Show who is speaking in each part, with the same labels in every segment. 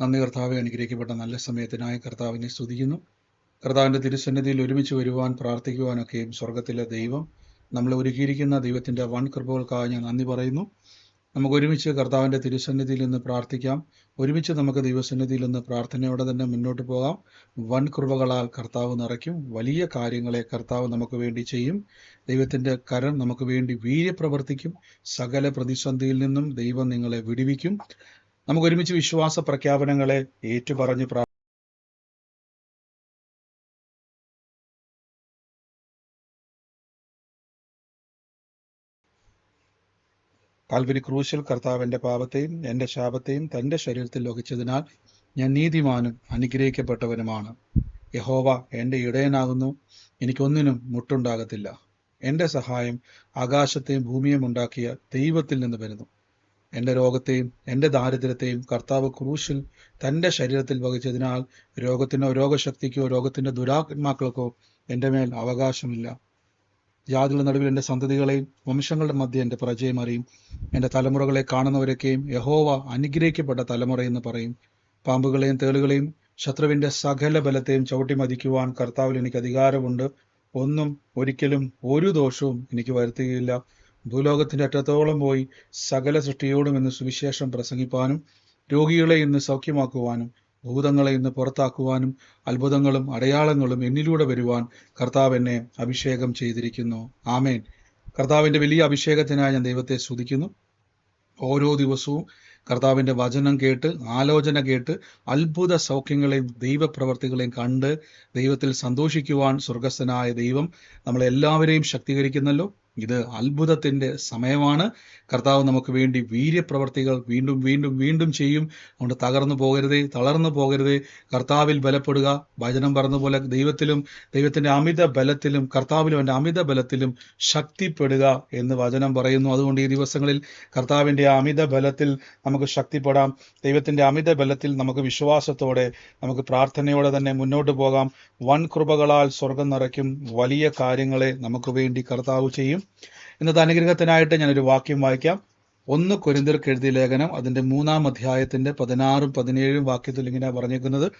Speaker 1: നന്ദി കർത്താവെ അനുഗ്രഹിക്കപ്പെട്ട നല്ല സമയത്തിനായി കർത്താവിനെ സ്തുതിക്കുന്നു. കർത്താവിന്റെ തിരുസന്നിധിയിൽ ഒരുമിച്ച് വരുവാൻ പ്രാർത്ഥിക്കുവാനൊക്കെയും സ്വർഗത്തിലെ ദൈവം നമ്മളെ ഒരുക്കിയിരിക്കുന്ന ദൈവത്തിന്റെ വൺ കൃപകൾക്കായി ഞാൻ നന്ദി പറയുന്നു. നമുക്ക് ഒരുമിച്ച് കർത്താവിന്റെ തിരുസന്നിധിയിൽ നിന്ന് പ്രാർത്ഥിക്കാം. ഒരുമിച്ച് നമുക്ക് ദൈവസന്നിധിയിൽ നിന്ന് പ്രാർത്ഥനയോടെ തന്നെ മുന്നോട്ട് പോകാം. വൻ കൃപകളാൽ കർത്താവ് നിറയ്ക്കും. വലിയ കാര്യങ്ങളെ കർത്താവ് നമുക്ക് വേണ്ടി ചെയ്യും. ദൈവത്തിന്റെ കരം നമുക്ക് വേണ്ടി വീര്യപ്രവർത്തിക്കും. സകല പ്രതിസന്ധിയിൽ നിന്നും ദൈവം നിങ്ങളെ വിടുവിക്കും. നമുക്ക് ഒരുമിച്ച് വിശ്വാസ പ്രഖ്യാപനങ്ങളെ ഏറ്റുപറഞ്ഞ് പ്രാ കാൽവരി ക്രൂശിൽ കർത്താവിന്റെ പാപത്തെയും എന്റെ ശാപത്തെയും തന്റെ ശരീരത്തിൽ ലോകിച്ചതിനാൽ ഞാൻ നീതിമാനും അനുഗ്രഹിക്കപ്പെട്ടവനുമാണ്. യഹോവ എന്റെ ഇടയനാകുന്നു. എനിക്കൊന്നിനും മുട്ടുണ്ടാകത്തില്ല. എന്റെ സഹായം ആകാശത്തെയും ഭൂമിയും ഉണ്ടാക്കിയ ദൈവത്തിൽ നിന്ന് വരുന്നു. എന്റെ രോഗത്തെയും എന്റെ ദാരിദ്ര്യത്തെയും കർത്താവ് ക്രൂശിൽ തന്റെ ശരീരത്തിൽ വഹിച്ചതിനാൽ രോഗത്തിനോ രോഗശക്തിക്കോ രോഗത്തിന്റെ ദുരാത്മാക്കൾക്കോ എന്റെ മേൽ അവകാശമില്ല. ജാതികളുടെ നടുവിൽ എന്റെ സന്തതികളെയും വംശങ്ങളുടെ മധ്യ എന്റെ പ്രജയം അറിയും എന്റെ തലമുറകളെ കാണുന്നവരൊക്കെയും യഹോവ അനുഗ്രഹിക്കപ്പെട്ട തലമുറയെന്ന് പറയും. പാമ്പുകളെയും തേളുകളെയും ശത്രുവിന്റെ സകല ബലത്തെയും ചവിട്ടി മതിക്കുവാൻ കർത്താവിൽ എനിക്ക് അധികാരമുണ്ട്. ഒന്നും ഒരിക്കലും ഒരു ദോഷവും എനിക്ക് വരുത്തുകയില്ല. ഭൂലോകത്തിന്റെ അറ്റത്തോളം പോയി സകല സൃഷ്ടിയോടും ഇന്ന് സുവിശേഷം പ്രസംഗിപ്പാനും രോഗികളെ ഇന്ന് സൗഖ്യമാക്കുവാനും ഭൂതങ്ങളെ ഇന്ന് പുറത്താക്കുവാനും അത്ഭുതങ്ങളും അടയാളങ്ങളും എന്നിലൂടെ വരുവാൻ കർത്താവ് എന്നെ അഭിഷേകം ചെയ്തിരിക്കുന്നു. ആമേൻ. കർത്താവിന്റെ വലിയ അഭിഷേകത്തിനായി ഞാൻ ദൈവത്തെ സ്തുതിക്കുന്നു. ഓരോ ദിവസവും കർത്താവിന്റെ വചനം കേട്ട് ആലോചന കേട്ട് അത്ഭുത സൗഖ്യങ്ങളെയും ദൈവപ്രവർത്തികളെയും കണ്ട് ദൈവത്തിൽ സന്തോഷിക്കുവാൻ സ്വർഗസ്ഥനായ ദൈവം നമ്മളെല്ലാവരെയും ശക്തീകരിക്കുന്നല്ലോ. ഇത് അത്ഭുതത്തിന്റെ സമയമാണ്. കർത്താവ് നമുക്ക് വേണ്ടി വീര്യപ്രവർത്തികൾ വീണ്ടും വീണ്ടും വീണ്ടും ചെയ്യും. അതുകൊണ്ട് തകർന്നു പോകരുതേ തളർന്നു പോകരുതേ. കർത്താവിൽ ബലപ്പെടുക. വചനം പറഞ്ഞ പോലെ ദൈവത്തിലും ദൈവത്തിന്റെ അമിത ബലത്തിലും കർത്താവിലും എന്റെ അമിത ബലത്തിലും ശക്തിപ്പെടുക എന്ന് വചനം പറയുന്നു. അതുകൊണ്ട് ഈ ദിവസങ്ങളിൽ കർത്താവിന്റെ അമിത ബലത്തിൽ നമുക്ക് ശക്തിപ്പെടാം. ദൈവത്തിന്റെ അമിത ബലത്തിൽ നമുക്ക് വിശ്വാസത്തോടെ നമുക്ക് പ്രാർത്ഥനയോടെ തന്നെ മുന്നോട്ട് പോകാം. വൻ കൃപകളാൽ സ്വർഗം നിറയ്ക്കും വലിയ കാര്യങ്ങളെ നമുക്ക് വേണ്ടി കർത്താവ് ചെയ്യും. ഇന്നത്തെ അനുഗ്രഹത്തിനായിട്ട് ഞാനൊരു വാക്യം വായിക്കാം. ഒന്ന് കൊരിന്തിർക്ക് എഴുതിയ ലേഖനം അതിന്റെ മൂന്നാം അധ്യായത്തിന്റെ പതിനാറും പതിനേഴും വാക്യത്തിൽ ഇങ്ങനെ പറഞ്ഞേക്കുന്നത്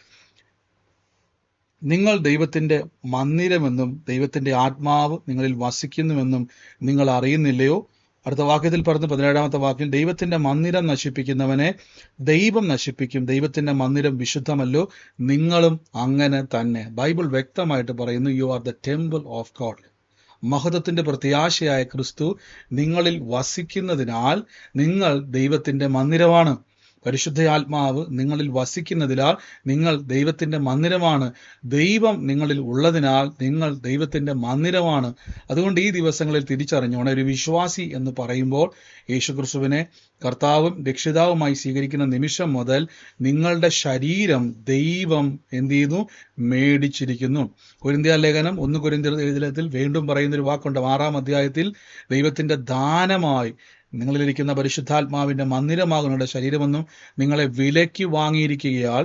Speaker 1: നിങ്ങൾ ദൈവത്തിന്റെ മന്ദിരമെന്നും ദൈവത്തിന്റെ ആത്മാവ് നിങ്ങളിൽ വസിക്കുന്നുവെന്നും നിങ്ങൾ അറിയുന്നില്ലയോ? അടുത്ത വാക്യത്തിൽ പറഞ്ഞ പതിനേഴാമത്തെ വാക്യം ദൈവത്തിന്റെ മന്ദിരം നശിപ്പിക്കുന്നവനെ ദൈവം നശിപ്പിക്കും. ദൈവത്തിന്റെ മന്ദിരം വിശുദ്ധമല്ലോ. നിങ്ങളും അങ്ങനെ തന്നെ. ബൈബിൾ വ്യക്തമായിട്ട് പറയുന്നു you are the temple of God മഹത്വത്തിന്റെ പ്രത്യാശയായ ക്രിസ്തു നിങ്ങളിൽ വസിക്കുന്നതിനാൽ നിങ്ങൾ ദൈവത്തിന്റെ മന്ദിരമാണ്. പരിശുദ്ധ ആത്മാവ് നിങ്ങളിൽ വസിക്കുന്നതിനാൽ നിങ്ങൾ ദൈവത്തിന്റെ മന്ദിരമാണ്. ദൈവം നിങ്ങളിൽ ഉള്ളതിനാൽ നിങ്ങൾ ദൈവത്തിന്റെ മന്ദിരമാണ്. അതുകൊണ്ട് ഈ ദിവസങ്ങളിൽ തിരിച്ചറിഞ്ഞോണം ഒരു വിശ്വാസി എന്ന് പറയുമ്പോൾ യേശുക്രിസ്തുവിനെ കർത്താവും രക്ഷിതാവുമായി സ്വീകരിക്കുന്ന നിമിഷം മുതൽ നിങ്ങളുടെ ശരീരം ദൈവം എന്ത് ചെയ്യുന്നു? മേടിച്ചിരിക്കുന്നു. കുരിന്തിയ ലേഖനം ഒന്ന് കുരിന്തിയ ലേഖനത്തിൽ വീണ്ടും പറയുന്ന ഒരു വാക്കുണ്ട്. ആറാം അധ്യായത്തിൽ ദൈവത്തിന്റെ ദാനമായി നിങ്ങളിലിരിക്കുന്ന പരിശുദ്ധാത്മാവിന്റെ മന്ദിരമാകുന്നവരുടെ ശരീരമെന്നും നിങ്ങളെ വിലയ്ക്ക് വാങ്ങിയിരിക്കുകയാൽ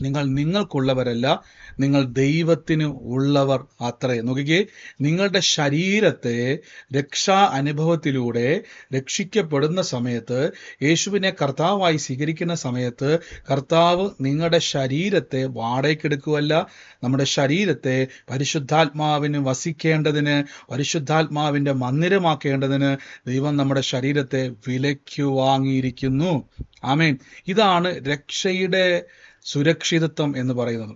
Speaker 1: നിങ്ങൾ നിങ്ങൾക്കുള്ളവരല്ല നിങ്ങൾ ദൈവത്തിന് ഉള്ളവർ അത്രേ. നോക്കിക്കേ നിങ്ങളുടെ ശരീരത്തെ രക്ഷാ അനുഭവത്തിലൂടെ രക്ഷിക്കപ്പെടുന്ന സമയത്ത് യേശുവിനെ കർത്താവായി സ്വീകരിക്കുന്ന സമയത്ത് കർത്താവ് നിങ്ങളുടെ ശരീരത്തെ വാടകയ്ക്കെടുക്കുവല്ല നമ്മുടെ ശരീരത്തെ പരിശുദ്ധാത്മാവിന് വസിക്കേണ്ടതിന് പരിശുദ്ധാത്മാവിന്റെ മന്ദിരമാക്കേണ്ടതിന് ദൈവം നമ്മുടെ ശരീരത്തെ വിലയ്ക്ക് വാങ്ങിയിരിക്കുന്നു. ആമേൻ. ഇതാണ് രക്ഷയുടെ സുരക്ഷിതത്വം എന്ന് പറയുന്നത്.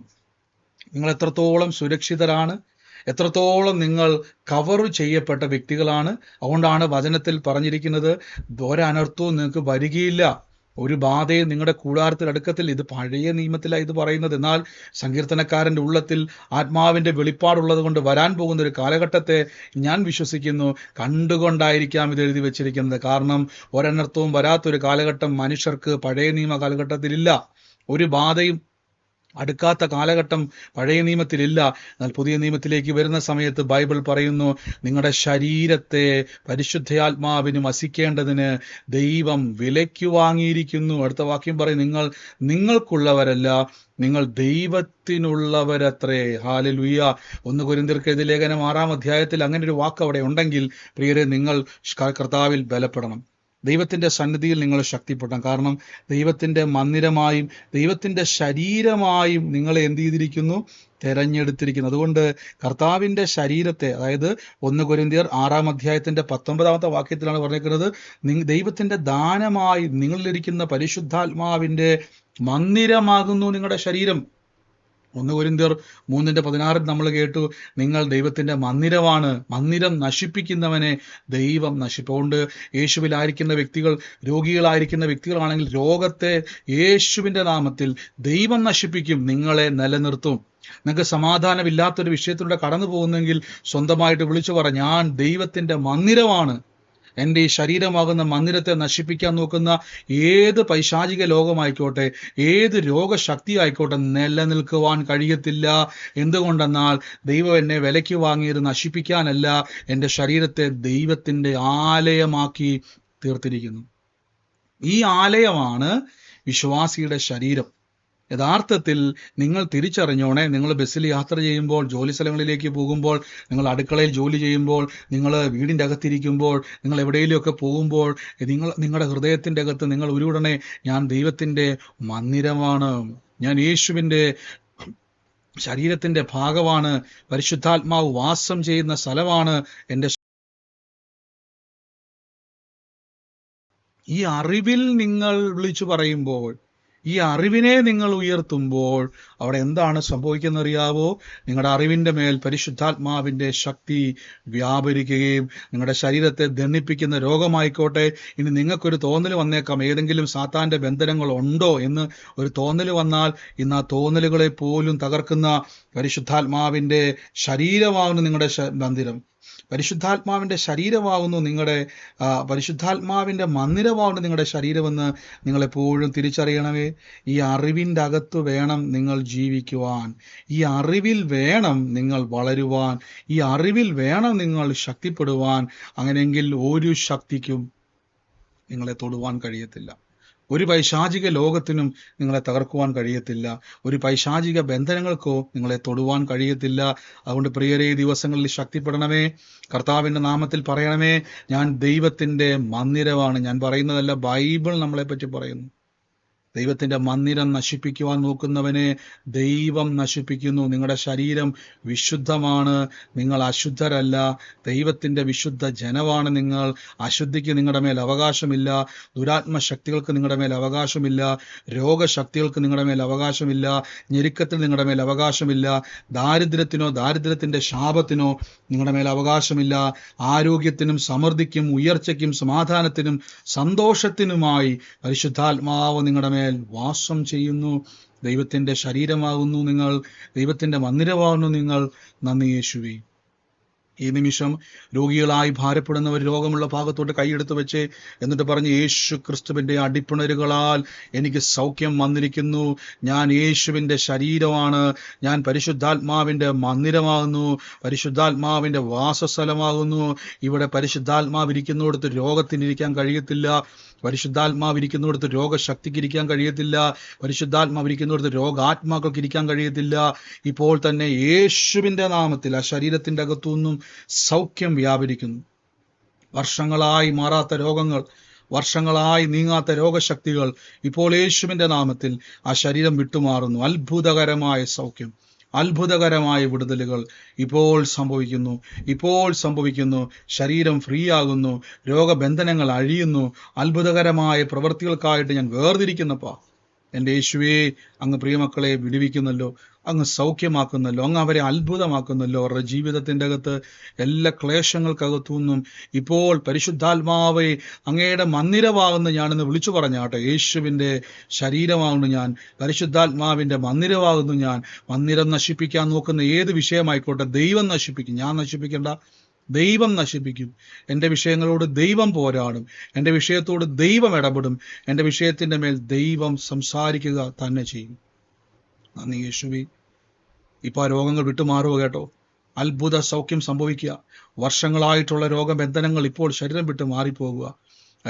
Speaker 1: നിങ്ങൾ എത്രത്തോളം സുരക്ഷിതരാണ് എത്രത്തോളം നിങ്ങൾ കവർ ചെയ്യപ്പെട്ട വ്യക്തികളാണ് അതുകൊണ്ടാണ് വചനത്തിൽ പറഞ്ഞിരിക്കുന്നത് ഒരനർത്ഥവും നിങ്ങൾക്ക് വരികയില്ല. ഒരു ബാധയും നിങ്ങളുടെ കൂടാരത്തിൽ അടുക്കത്തിൽ ഇത് പഴയ നിയമത്തിലാണ് ഇത് പറയുന്നത്. എന്നാൽ സങ്കീർത്തനക്കാരന്റെ ഉള്ളത്തിൽ ആത്മാവിന്റെ വെളിപ്പാടുള്ളത് കൊണ്ട് വരാൻ പോകുന്ന ഒരു കാലഘട്ടത്തെ ഞാൻ വിശ്വസിക്കുന്നു. കണ്ടുകൊണ്ടായിരിക്കാം ഇത് എഴുതി വെച്ചിരിക്കുന്നത്. കാരണം ഒരനർത്ഥവും വരാത്തൊരു കാലഘട്ടം മനുഷ്യർക്ക് പഴയ നിയമ കാലഘട്ടത്തിലില്ല. ഒരു ബാധയും അടുക്കാത്ത കാലഘട്ടം പഴയ നിയമത്തിലില്ല. എന്നാൽ പുതിയ നിയമത്തിലേക്ക് വരുന്ന സമയത്ത് ബൈബിൾ പറയുന്നു നിങ്ങളുടെ ശരീരത്തെ പരിശുദ്ധയാത്മാവിന് വസിക്കേണ്ടതിന് ദൈവം വിലയ്ക്ക് വാങ്ങിയിരിക്കുന്നു. അടുത്ത വാക്യം പറയും നിങ്ങൾ നിങ്ങൾക്കുള്ളവരല്ല നിങ്ങൾ ദൈവത്തിനുള്ളവരത്രേ. ഹാലലുയ്യ ഒന്ന് കുരിന്തിർക്കെതി ലേഖനം ആറാം അധ്യായത്തിൽ അങ്ങനെ ഒരു വാക്ക് അവിടെ ഉണ്ടെങ്കിൽ പ്രിയരെ നിങ്ങൾ കർത്താവിൽ ബലപ്പെടണം. ദൈവത്തിന്റെ സന്നിധിയിൽ നിങ്ങൾ ശക്തിപ്പെടണം കാരണം ദൈവത്തിന്റെ മന്ദിരമായും ദൈവത്തിന്റെ ശരീരമായും നിങ്ങളെ എന്ത് ചെയ്തിരിക്കുന്നു? തെരഞ്ഞെടുത്തിരിക്കുന്നു. അതുകൊണ്ട് കർത്താവിന്റെ ശരീരത്തെ അതായത് ഒന്ന് കൊരിന്തിയർ ആറാം അധ്യായത്തിന്റെ പത്തൊമ്പതാമത്തെ വാക്യത്തിലാണ് പറഞ്ഞിരിക്കുന്നത് ദൈവത്തിന്റെ ദാനമായി നിങ്ങളിലിരിക്കുന്ന പരിശുദ്ധാത്മാവിന്റെ മന്ദിരമാകുന്നു നിങ്ങളുടെ ശരീരം. ഒന്ന് കൊരിന്തിയർ മൂന്നിന്റെ പതിനാറിൽ നമ്മൾ കേട്ടു നിങ്ങൾ ദൈവത്തിന്റെ മന്ദിരമാണ് മന്ദിരം നശിപ്പിക്കുന്നവനെ ദൈവം നശിപ്പുകൊണ്ട് യേശുവിലായിരിക്കുന്ന വ്യക്തികൾ രോഗികളായിരിക്കുന്ന വ്യക്തികളാണെങ്കിൽ രോഗത്തെ യേശുവിന്റെ നാമത്തിൽ ദൈവം നശിപ്പിക്കും നിങ്ങളെ നിലനിർത്തും. നിങ്ങൾക്ക് സമാധാനമില്ലാത്തൊരു വിഷയത്തിലൂടെ കടന്നു പോകുന്നെങ്കിൽ സ്വന്തമായിട്ട് വിളിച്ചു പറ ഞാൻ ദൈവത്തിന്റെ മന്ദിരമാണ് എന്റെ ഈ ശരീരമാകുന്ന മന്ദിരത്തെ നശിപ്പിക്കാൻ നോക്കുന്ന ഏത് പൈശാചിക ലോകമായിക്കോട്ടെ ഏത് രോഗശക്തി ആയിക്കോട്ടെ നിലനിൽക്കുവാൻ കഴിയത്തില്ല. എന്തുകൊണ്ടെന്നാൽ ദൈവം എന്നെ വിലയ്ക്ക് വാങ്ങിയത് നശിപ്പിക്കാനല്ല എന്റെ ശരീരത്തെ ദൈവത്തിന്റെ ആലയമാക്കി തീർത്തിരിക്കുന്നു. ഈ ആലയമാണ് വിശ്വാസിയുടെ ശരീരം. യഥാർത്ഥത്തിൽ നിങ്ങൾ തിരിച്ചറിഞ്ഞോണേ നിങ്ങൾ ബസ്സിൽ യാത്ര ചെയ്യുമ്പോൾ ജോലി സ്ഥലങ്ങളിലേക്ക് പോകുമ്പോൾ നിങ്ങൾ അടുക്കളയിൽ ജോലി ചെയ്യുമ്പോൾ നിങ്ങൾ വീടിന്റെ അകത്തിരിക്കുമ്പോൾ നിങ്ങൾ എവിടെയെങ്കിലുമൊക്കെ പോകുമ്പോൾ നിങ്ങൾ നിങ്ങളുടെ ഹൃദയത്തിന്റെ അകത്ത് നിങ്ങൾ ഉരുടണേ ഞാൻ ദൈവത്തിന്റെ മന്ദിരമാണ് ഞാൻ യേശുവിന്റെ ശരീരത്തിന്റെ ഭാഗമാണ് പരിശുദ്ധാത്മാവ് വാസം ചെയ്യുന്ന സ്ഥലമാണ് എന്റെ ഈ അറിവിൽ നിങ്ങൾ വിളിച്ചു പറയുമ്പോൾ ഈ അറിവിനെ നിങ്ങൾ ഉയർത്തുമ്പോൾ അവിടെ എന്താണ് സംഭവിക്കുന്ന അറിയാവോ നിങ്ങളുടെ അറിവിന്റെ മേൽ പരിശുദ്ധാത്മാവിന്റെ ശക്തി വ്യാപരിക്കുകയും നിങ്ങളുടെ ശരീരത്തെ ദണ്ണിപ്പിക്കുന്ന രോഗമായിക്കോട്ടെ. ഇനി നിങ്ങൾക്കൊരു തോന്നൽ വന്നേക്കാം. ഏതെങ്കിലും സാത്താന്റെ ബന്ധനങ്ങൾ ഉണ്ടോ എന്ന് ഒരു തോന്നൽ വന്നാൽ ഇന്ന് ആ തോന്നലുകളെ പോലും തകർക്കുന്ന പരിശുദ്ധാത്മാവിന്റെ ശരീരമാകുന്നു നിങ്ങളുടെ മന്ദിരം പരിശുദ്ധാത്മാവിന്റെ ശരീരമാകുന്നു നിങ്ങളുടെ പരിശുദ്ധാത്മാവിന്റെ മന്ദിരമാകുന്നു നിങ്ങളുടെ ശരീരമെന്ന് നിങ്ങളെപ്പോഴും തിരിച്ചറിയണമേ. ഈ അറിവിന്റെ അകത്ത് വേണം നിങ്ങൾ ജീവിക്കുവാൻ. ഈ അറിവിൽ വേണം നിങ്ങൾ വളരുവാൻ. ഈ അറിവിൽ വേണം നിങ്ങൾ ശക്തിപ്പെടുവാൻ. അങ്ങനെയെങ്കിൽ ഒരു ശക്തിക്കും നിങ്ങളെ തൊടുവാൻ കഴിയത്തില്ല. ഒരു പൈശാചിക ലോകത്തിനും നിങ്ങളെ തകർക്കുവാൻ കഴിയത്തില്ല. ഒരു പൈശാചിക ബന്ധനങ്ങൾക്കോ നിങ്ങളെ തൊടുവാൻ കഴിയത്തില്ല. അതുകൊണ്ട് പ്രിയരെ ദിവസങ്ങളിൽ ശക്തിപ്പെടണമേ. കർത്താവിന്റെ നാമത്തിൽ പറയണമേ. ഞാൻ ദൈവത്തിന്റെ മന്ദിരമാണ്. ഞാൻ പറയുന്നതല്ല ബൈബിൾ നമ്മളെ പറ്റി പറയുന്നു. ദൈവത്തിന്റെ മന്ദിരം നശിപ്പിക്കുവാൻ നോക്കുന്നവനെ ദൈവം നശിപ്പിക്കുന്നു. നിങ്ങളുടെ ശരീരം വിശുദ്ധമാണ്. നിങ്ങൾ അശുദ്ധരല്ല. ദൈവത്തിന്റെ വിശുദ്ധ ജനമാണ് നിങ്ങൾ. അശുദ്ധിക്ക് നിങ്ങളുടെ മേൽ അവകാശമില്ല. ദുരാത്മ ശക്തികൾക്ക് നിങ്ങളുടെ മേൽ അവകാശമില്ല. രോഗശക്തികൾക്ക് നിങ്ങളുടെ മേൽ അവകാശമില്ല. ഞെരുക്കത്തിൽ നിങ്ങളുടെ മേൽ അവകാശമില്ല. ദാരിദ്ര്യത്തിനോ ദാരിദ്ര്യത്തിന്റെ ശാപത്തിനോ നിങ്ങളുടെ മേൽ അവകാശമില്ല. ആരോഗ്യത്തിനും സമൃദ്ധിക്കും ഉയർച്ചയ്ക്കും സമാധാനത്തിനും സന്തോഷത്തിനുമായി പരിശുദ്ധാത്മാവ് നിങ്ങളുടെ മേൽ വാസം ചെയ്യുന്നു. ദൈവത്തിന്റെ ശരീരമാകുന്നു നിങ്ങൾ. ദൈവത്തിന്റെ മന്ദിരമാകുന്നു നിങ്ങൾ. നന്ദി യേശുവേ. ഈ നിമിഷം രോഗികളായി ഭാരപ്പെടുന്നവർ രോഗമുള്ള ഭാഗത്തോട്ട് കൈയെടുത്ത് വെച്ച് എന്നിട്ട് പറഞ്ഞ് യേശു ക്രിസ്തുവിന്റെ അടിപ്പിണരുകളാൽ എനിക്ക് സൗഖ്യം വന്നിരിക്കുന്നു. ഞാൻ യേശുവിന്റെ ശരീരമാണ്. ഞാൻ പരിശുദ്ധാത്മാവിന്റെ മന്ദിരമാകുന്നു. പരിശുദ്ധാത്മാവിന്റെ വാസസ്ഥലമാകുന്നു. ഇവിടെ പരിശുദ്ധാത്മാവ് ഇരിക്കുന്നിടത്ത് രോഗത്തിനിരിക്കാൻ കഴിയത്തില്ല. പരിശുദ്ധാത്മാവ് ഇരിക്കുന്നിടത്ത് രോഗശക്തിക്ക് ഇരിക്കാൻ കഴിയത്തില്ല. പരിശുദ്ധാത്മാവ് ഇരിക്കുന്നിടത്ത് രോഗാത്മാക്കൾക്ക് ഇരിക്കാൻ കഴിയത്തില്ല. ഇപ്പോൾ തന്നെ യേശുവിന്റെ നാമത്തിൽ ആ ശരീരത്തിന്റെ അകത്തുനിന്നും സൗഖ്യം വ്യാപരിക്കുന്നു. വർഷങ്ങളായി മാറാത്ത രോഗങ്ങൾ വർഷങ്ങളായി നീങ്ങാത്ത രോഗശക്തികൾ ഇപ്പോൾ യേശുവിന്റെ നാമത്തിൽ ആ ശരീരം വിട്ടുമാറുന്നു. അത്ഭുതകരമായ സൗഖ്യം അത്ഭുതകരമായ വിടുതലുകൾ ഇപ്പോൾ സംഭവിക്കുന്നു. ഇപ്പോൾ സംഭവിക്കുന്നു. ശരീരം ഫ്രീ ആകുന്നു. രോഗബന്ധനങ്ങൾ അഴിയുന്നു. അത്ഭുതകരമായ പ്രവൃത്തികൾക്കായിട്ട് ഞാൻ വേർതിരിക്കുന്നപ്പാ എന്റെ യേശുവേ അങ്ങ് പ്രിയമക്കളെ വിടുവിക്കുന്നല്ലോ. അങ്ങ് സൗഖ്യമാക്കുന്നല്ലോ. അങ്ങ് അവരെ അത്ഭുതമാക്കുന്നല്ലോ. അവരുടെ ജീവിതത്തിന്റെ അകത്ത് എല്ലാ ക്ലേശങ്ങൾക്കകത്തു നിന്നും ഇപ്പോൾ പരിശുദ്ധാത്മാവെ അങ്ങയുടെ മന്ദിരമാകുന്ന ഞാനെന്ന് വിളിച്ചു പറഞ്ഞാട്ടെ യേശുവിന്റെ ശരീരമാകുന്നു ഞാൻ പരിശുദ്ധാത്മാവിന്റെ മന്ദിരമാകുന്നു ഞാൻ മന്ദിരം നശിപ്പിക്കാൻ നോക്കുന്ന ഏത് വിഷയമായിക്കോട്ടെ ദൈവം നശിപ്പിക്കും. ഞാൻ നശിപ്പിക്കേണ്ട. ദൈവം നശിപ്പിക്കും. എന്റെ വിഷയങ്ങളോട് ദൈവം പോരാടും. എന്റെ വിഷയത്തോട് ദൈവം ഇടപെടും. എന്റെ വിഷയത്തിന്റെ മേൽ ദൈവം സംസാരിക്കുക തന്നെ ചെയ്യും. നന്ദി യേശുവി. ഇപ്പൊ ആ രോഗങ്ങൾ വിട്ടുമാറുക കേട്ടോ. അത്ഭുത സൗഖ്യം സംഭവിക്കുക. വർഷങ്ങളായിട്ടുള്ള രോഗബന്ധനങ്ങൾ ഇപ്പോൾ ശരീരം വിട്ട് മാറിപ്പോകുക.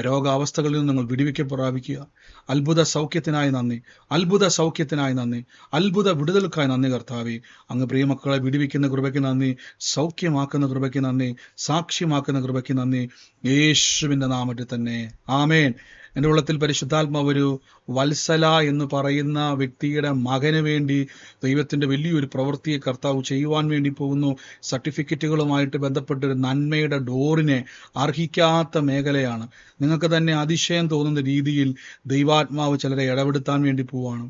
Speaker 1: രോഗാവസ്ഥകളിൽ നിന്ന് നിങ്ങൾ വിടുവിക്ക പ്രാപിക്കുക. അത്ഭുത സൗഖ്യത്തിനായി നന്ദി. അത്ഭുത സൗഖ്യത്തിനായി നന്ദി. അത്ഭുത വിടുതൽക്കായി നന്ദി കർത്താവെ. അങ്ങ് പ്രിയമക്കളെ വിടുവിക്കുന്ന കൃപയ്ക്ക് നന്ദി. സൗഖ്യമാക്കുന്ന കൃപയ്ക്ക് നന്ദി. സാക്ഷ്യമാക്കുന്ന കൃപയ്ക്ക് നന്ദി. യേശുവിന്റെ നാമത്തിൽ തന്നെ. ആമേൻ. എന്റെ ഉള്ളത്തിൽ പരിശുദ്ധാത്മാവ് ഒരു വത്സല എന്ന് പറയുന്ന വ്യക്തിയുടെ മകന് വേണ്ടി ദൈവത്തിന്റെ വലിയൊരു പ്രവൃത്തിയെ കർത്താവ് ചെയ്യുവാൻ വേണ്ടി പോകുന്നു. സർട്ടിഫിക്കറ്റുകളുമായിട്ട് ബന്ധപ്പെട്ട ഒരു നന്മയുടെ ഡോറിനെ അർഹിക്കാത്ത മേഖലയാണ്. നിങ്ങൾക്ക് തന്നെ അതിശയം തോന്നുന്ന രീതിയിൽ ദൈവാത്മാവ് ചിലരെ ഇടപെടുത്താൻ വേണ്ടി പോവാണ്.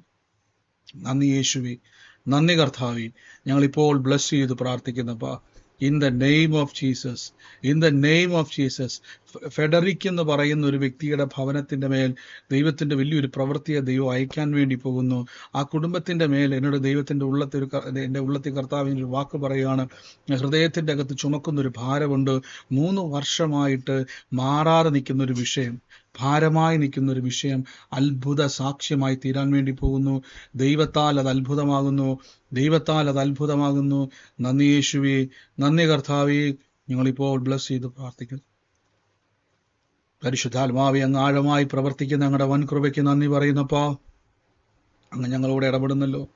Speaker 1: നന്ദി യേശുവി. നന്ദി കർത്താവി. ഞങ്ങളിപ്പോൾ ബ്ലസ് ചെയ്ത് പ്രാർത്ഥിക്കുന്നപ്പാ in the name of Jesus in the name of Jesus Frederick എന്ന് പറയുന്ന ഒരു വ്യക്തിയുടെ ഭവനത്തിന്റെ മേൽ ദൈവത്തിന്റെ വലിയൊരു പ്രവൃത്തിയെ ദൈവം അയക്കാൻ വേണ്ടി പോകുന്നു. ആ കുടുംബത്തിന്റെ മേൽ എന്നോട് ദൈവത്തിന്റെ ഉള്ളത്തിൽ ഒരു എന്റെ ഉള്ളത്തിൽ കർത്താവിന് ഒരു വാക്ക് പറയുകയാണ്. ഹൃദയത്തിന്റെ അകത്ത് ചുമക്കുന്ന ഒരു ഭാരമുണ്ട്. മൂന്ന് വർഷമായിട്ട് മാറാതെ നിൽക്കുന്ന ഒരു വിഷയം. ഭാരമായി നിൽക്കുന്ന ഒരു വിഷയം അത്ഭുത സാക്ഷ്യമായി തീരാൻ വേണ്ടി പോകുന്നു. ദൈവത്താൽ അത് അത്ഭുതമാകുന്നു. ദൈവത്താൽ അത് അത്ഭുതമാകുന്നു. നന്ദി യേശുവേ. നന്ദി കർത്താവേ. ഞങ്ങളിപ്പോൾ ബ്ലസ് ചെയ്ത് പ്രാർത്ഥിക്കുന്നു. പരിശുദ്ധാത്മാവെ അങ്ങ് ആഴമായി പ്രവർത്തിക്കുന്ന ഞങ്ങളുടെ വൻകൃപയ്ക്ക് നന്ദി പറയുന്നപ്പാ. അങ്ങ് ഞങ്ങളോട് ഇടപെടുന്നല്ലോ.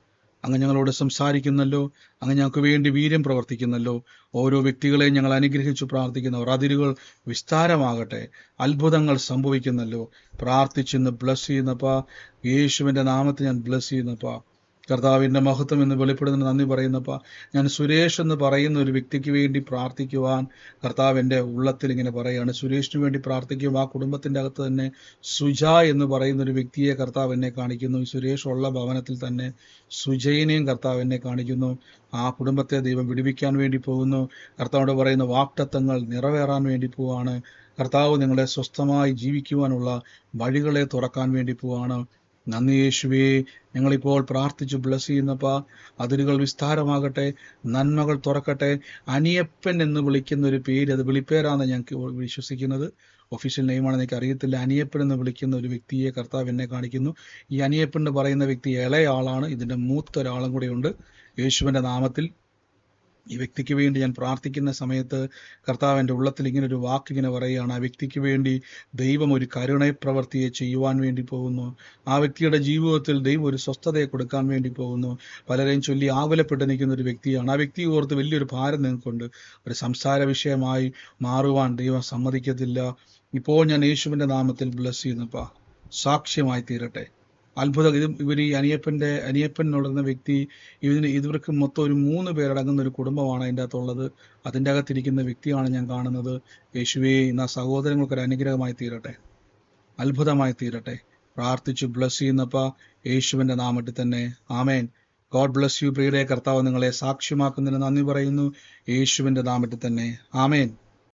Speaker 1: അങ്ങ് ഞങ്ങളോട് സംസാരിക്കുന്നല്ലോ അങ്ങ് ഞങ്ങൾക്ക് വേണ്ടി വീര്യം പ്രവർത്തിക്കുന്നല്ലോ. ഓരോ വ്യക്തികളെയും ഞങ്ങൾ അനുഗ്രഹിച്ചു പ്രാർത്ഥിക്കുന്നവർ അതിരുകൾ വിസ്താരമാകട്ടെ. അത്ഭുതങ്ങൾ സംഭവിക്കുന്നല്ലോ. പ്രാർത്ഥിച്ചിന്ന് ബ്ലസ് ചെയ്യുന്നപ്പാ. യേശുവിന്റെ നാമത്തെ ഞാൻ ബ്ലസ് ചെയ്യുന്നപ്പാ. കർത്താവിന്റെ മഹത്വം എന്ന് വെളിപ്പെടുന്നതിന് നന്ദി പറയുന്നപ്പ ഞാൻ സുരേഷ് എന്ന് പറയുന്ന ഒരു വ്യക്തിക്ക് വേണ്ടി പ്രാർത്ഥിക്കുവാൻ കർത്താവ് എന്റെ ഉള്ളത്തിൽ ഇങ്ങനെ പറയുകയാണ്. സുരേഷിന് വേണ്ടി പ്രാർത്ഥിക്കും ആ കുടുംബത്തിന്റെ അകത്ത് തന്നെ സുജ എന്ന് പറയുന്ന ഒരു വ്യക്തിയെ കർത്താവ് എന്നെ കാണിക്കുന്നു. സുരേഷ് ഉള്ള ഭവനത്തിൽ തന്നെ സുജയിനെയും കർത്താവ് എന്നെ കാണിക്കുന്നു. ആ കുടുംബത്തെ ദൈവം വിടുവിക്കാൻ വേണ്ടി പോകുന്നു. കർത്താവോട് പറയുന്ന വാക്തത്വങ്ങൾ നിറവേറാൻ വേണ്ടി പോവാണ്. കർത്താവ് നിങ്ങളെ സ്വസ്ഥമായി ജീവിക്കുവാനുള്ള വഴികളെ തുറക്കാൻ വേണ്ടി പോവാണ്. നന്ദി യേശുവേ. ഞങ്ങളിപ്പോൾ പ്രാർത്ഥിച്ചു ബ്ലസ് ചെയ്യുന്നപ്പ. അതിരുകൾ വിസ്താരമാകട്ടെ. നന്മകൾ തുറക്കട്ടെ. അനിയപ്പൻ എന്ന് വിളിക്കുന്ന ഒരു പേര് അത് വിളിപ്പേരാണ് ഞങ്ങൾക്ക് വിശ്വസിക്കുന്നത്. ഒഫീഷ്യൽ നെയിമാണ് എനിക്ക് അറിയത്തില്ല. അനിയപ്പൻ എന്ന് വിളിക്കുന്ന ഒരു വ്യക്തിയെ കർത്താവ് എന്നെ കാണിക്കുന്നു. ഈ അനിയപ്പൻ എന്ന് പറയുന്ന വ്യക്തി ഇളയ ആളാണ്. ഇതിന്റെ മൂത്ത ഒരാളും ഉണ്ട്. യേശുവിന്റെ നാമത്തിൽ ഈ വ്യക്തിക്ക് വേണ്ടി ഞാൻ പ്രാർത്ഥിക്കുന്ന സമയത്ത് കർത്താവ് എന്റെ ഉള്ളത്തിൽ ഇങ്ങനെ ഒരു വാക്ക് ഇങ്ങനെ പറയുകയാണ് ആ വ്യക്തിക്ക് വേണ്ടി ദൈവം ഒരു കരുണയപ്രവർത്തിയെ ചെയ്യുവാൻ വേണ്ടി പോകുന്നു. ആ വ്യക്തിയുടെ ജീവിതത്തിൽ ദൈവം ഒരു സ്വസ്ഥതയെ കൊടുക്കാൻ വേണ്ടി പോകുന്നു. പലരെയും ചൊല്ലി ആകുലപ്പെട്ട് നിൽക്കുന്ന ഒരു വ്യക്തിയാണ്. ആ വ്യക്തി ഓർത്ത് വലിയൊരു ഭാരം നിങ്ങൾക്കുണ്ട്. ഒരു സംസാര വിഷയമായി മാറുവാൻ ദൈവം സമ്മതിക്കത്തില്ല. ഇപ്പോൾ ഞാൻ യേശുവിന്റെ നാമത്തിൽ ബ്ലസ് ചെയ്യുന്നപ്പാ സാക്ഷ്യമായി തീരട്ടെ. അത്ഭുത ഇത് ഇവർ ഈ അനിയപ്പന്റെ അനിയപ്പൻ എന്ന് വ്യക്തി ഇതിന് ഇവർക്ക് മൊത്തം ഒരു മൂന്ന് പേരടങ്ങുന്ന ഒരു കുടുംബമാണ് അതിന്റെ അകത്തുള്ളത്. അതിന്റെ അകത്തിരിക്കുന്ന വ്യക്തിയാണ് ഞാൻ കാണുന്നത്. യേശുവേ ഇന്ന് ആ സഹോദരങ്ങൾക്ക് ഒരു അനുഗ്രഹമായി തീരട്ടെ. അത്ഭുതമായി തീരട്ടെ. പ്രാർത്ഥിച്ചു ബ്ലസ് ചെയ്യുന്നപ്പ യേശുവിന്റെ നാമത്തിൽ തന്നെ. ആമേൻ. ഗോഡ് ബ്ലസ് യു പ്രിയരെ. കർത്താവ് നിങ്ങളെ സാക്ഷ്യമാക്കുന്നതിന് നന്ദി പറയുന്നു. യേശുവിന്റെ നാമത്തിൽ തന്നെ. ആമേൻ.